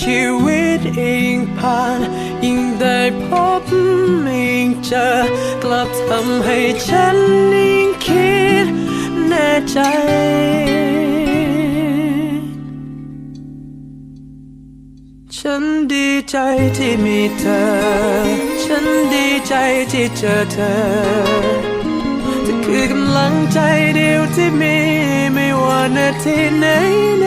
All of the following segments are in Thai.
ชีวิตยิ่งผ่าน ยิ่งได้พบยิ่งเจอกลับทำให้ฉันยิ่งคิดแน่ใจฉันดีใจที่มีเธอ ฉันดีใจที่เจอเธอเธอคือกำลังใจเดียวที่มีไม่ว่านาทีไหนไหน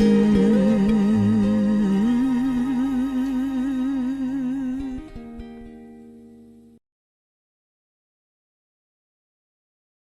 you.